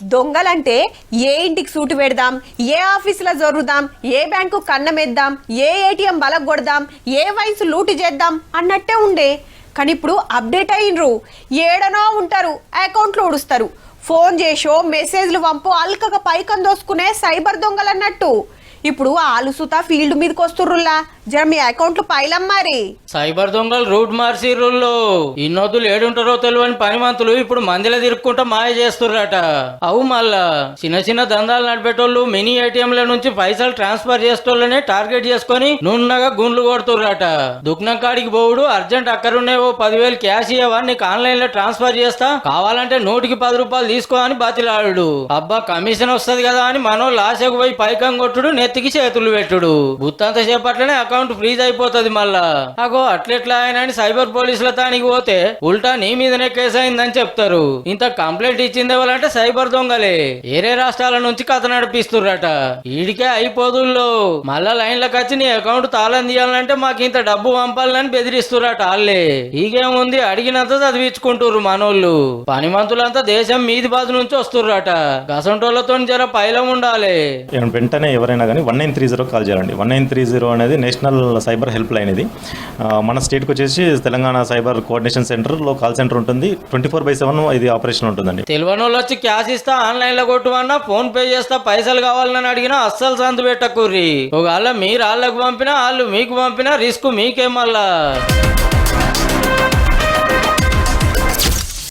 దొంగలంటే ఏ ఇంటికి సూటు పెడదాం? ఏ ఆఫీసులో జరుగుదాం ఏ బ్యాంకు కన్నమెద్దాం? ఏ ఏటీఎం బలగొడదాం? ఏ వయసు లూటు చేద్దాం? అన్నట్టే ఉండే. కానీ ఇప్పుడు అప్డేట్ అయినరు. ఏడనో ఉంటారు. అకౌంట్లు ఉడుస్తారు. ఫోన్ చేసో మెసేజ్లు పంపు అల్కగా పైకం దోసుకునే సైబర్ దొంగలు అన్నట్టు ఇప్పుడు ఆలుసుత ఫీల్డ్ మీదకి వస్తుర్రులా జర మీ అకౌంట్లు పైలం మరి? సైబర్ దొంగలు రూట్ మార్సిర్రుల్లో. ఇన్నొద్దులు ఏడుంటారో తెలియని పనిమంతులు ఇప్పుడు మందిలో తిరుక్కుంటా మాయ చేస్తుర్రట. అవు మళ్ళా చిన్న చిన్న దందాలు నడిపేటోళ్ళు మినీ ఏటీఎంల నుంచి పైసలు ట్రాన్స్ఫర్ చేసేటోళ్ళనే టార్గెట్ చేసుకొని నున్నగా గుండ్లు కొడుతుర్రట. దుఃఖం కాడికి పోవుడు అర్జెంట్ అక్కడున్నే ఓ పదివేలు క్యాష్ ఇవ్వవా నీకు ఆన్లైన్లో ట్రాన్స్ఫర్ చేస్తా? కావాలంటే నూటికి పది రూపాయలు తీసుకో అని బతిలాడు అబ్బా కమిషన్ వస్తది కదా అని మనం లాసకు పోయి పైకం కొట్టుడు నెత్తికి చేతులు పెట్టుడు. బుత్తంత సేపట్లనే అకౌంట్ అకౌంట్ ఫ్రీజ్ అయిపోతుంది మళ్ళా. అగో అట్లెట్లా ఆయన అని సైబర్ పోలీసుల తానికి పోతే ఉల్టా నీ మీదనే కేసు అయిందని చెప్తారు. ఇంత కంప్లైంట్ ఇచ్చింది ఎవరంటే సైబర్ దొంగలే. ఏరే రాష్ట్రాల నుంచి కథ నడిపిస్తుర్రట. ఈడికే అయిపోదుల్లో. మళ్ళా లైన్లకు వచ్చి నీ అకౌంట్ తాళం తీయాలంటే మాకు ఇంత డబ్బు పంపాలని బెదిరిస్తురట వాళ్ళే ఈగేముంది అడిగినంత చదివించుకుంటుర్రు మనోళ్ళు. పనిమంతులంతా దేశం మీది బాధ నుంచి వస్తుర్రట. గసంటోళ్ళతో జర పైలం ఉండాలి. వెంటనే ఎవరైనా కానీ one nine three zero call చేయాలండి. వన్ నైన్ త్రీ జీరో అనేది నేషనల్ సైబర్ హెల్ప్ లైన్ ఇది. మన స్టేట్కి వచ్చేసి తెలంగాణ సైబర్ కోఆర్డినేషన్ సెంటర్లో కాల్ సెంటర్ ఉంటుంది. ట్వంటీ ఫోర్ బై సెవెన్ ఇది ఆపరేషన్ ఉంటుందండి. తెలియని వాళ్ళు వచ్చి క్యాష్ ఇస్తా ఆన్లైన్లో కొట్టువన్నా ఫోన్ పే చేస్తా పైసలు కావాలని అడిగినా అస్సలు సందు పెట్టకూర్రి. ఒకవేళ మీరు వాళ్ళకు పంపినా వాళ్ళు మీకు పంపినా రిస్క్ మీకే మళ్ళా.